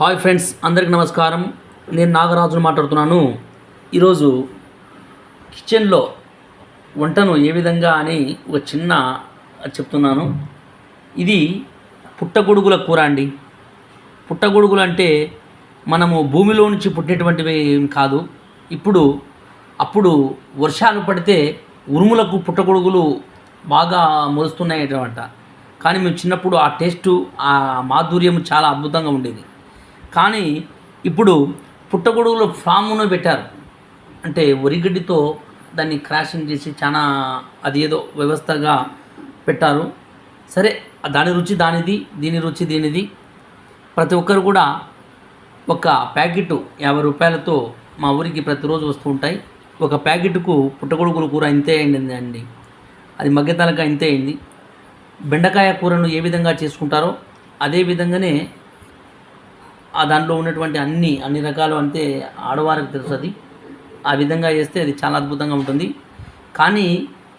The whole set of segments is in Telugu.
హాయ్ ఫ్రెండ్స్ అందరికీ నమస్కారం. నేను నాగరాజును మాట్లాడుతున్నాను. ఈరోజు కిచెన్లో వంటను ఏ విధంగా అని ఒక చిన్న చెప్తున్నాను. ఇది పుట్టగొడుగుల కూర అండి. పుట్టగొడుగులు అంటే మనము భూమిలో నుంచి పుట్టినటువంటివి కాదు. ఇప్పుడు అప్పుడు వర్షాలు పడితే ఉరుములకు పుట్టగొడుగులు బాగా మొలుస్తున్నాయటమాట కానీ మేము చిన్నప్పుడు ఆ టేస్టు ఆ మాధుర్యం చాలా అద్భుతంగా ఉండేది. కానీ ఇప్పుడు పుట్టగొడుగుల ఫామును పెట్టారు. అంటే వరిగడ్డితో దాన్ని క్రాషింగ్ చేసి చాలా అది ఏదో వ్యవస్థగా పెట్టారు. సరే దాని రుచి దానిది దీని రుచి దీనిది. ప్రతి ఒక్కరు కూడా ఒక ప్యాకెట్ యాభై రూపాయలతో మా ఊరికి ప్రతిరోజు వస్తూ ఉంటాయి. ఒక ప్యాకెట్కు పుట్టగొడుగుల కూర ఇంతే అయింది అండి. అది మగ్గతలక ఇంతే అయింది. బెండకాయ కూరను ఏ విధంగా చేసుకుంటారో అదే విధంగానే ఆ దాంట్లో ఉన్నటువంటి అన్ని అన్ని రకాలు అంటే ఆడవారికి తెలుస్తుంది ఆ విధంగా చేస్తే అది చాలా అద్భుతంగా ఉంటుంది. కానీ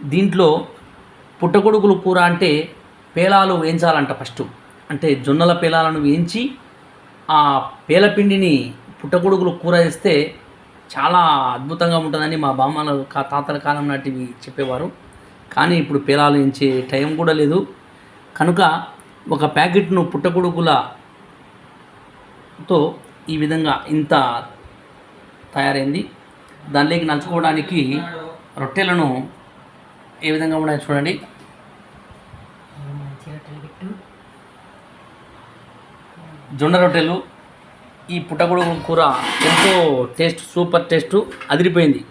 దీంట్లో పుట్టగొడుగులు కూర అంటే పేలాలు వేయించాలంట ఫస్ట్. అంటే జొన్నల పేలాలను వేయించి ఆ పేలపిండిని పుట్టగొడుగులు కూర వేస్తే చాలా అద్భుతంగా ఉంటుందని మా బామ్మల తాతల కాలం నాటివి చెప్పేవారు. కానీ ఇప్పుడు పేలాలు వేయించే టైం కూడా లేదు. కనుక ఒక ప్యాకెట్ను పుట్టగొడుగుల తో ఈ విధంగా ఇంత తయారైంది. దానిలోకి నంచుకోవడానికి రొట్టెలను ఏ విధంగా ఉన్నాయో చూడండి. జొన్న రొట్టెలు ఈ పుట్టగొడుగు కూర ఎంతో టేస్ట్ సూపర్ టేస్ట్ అదిరిపోయింది.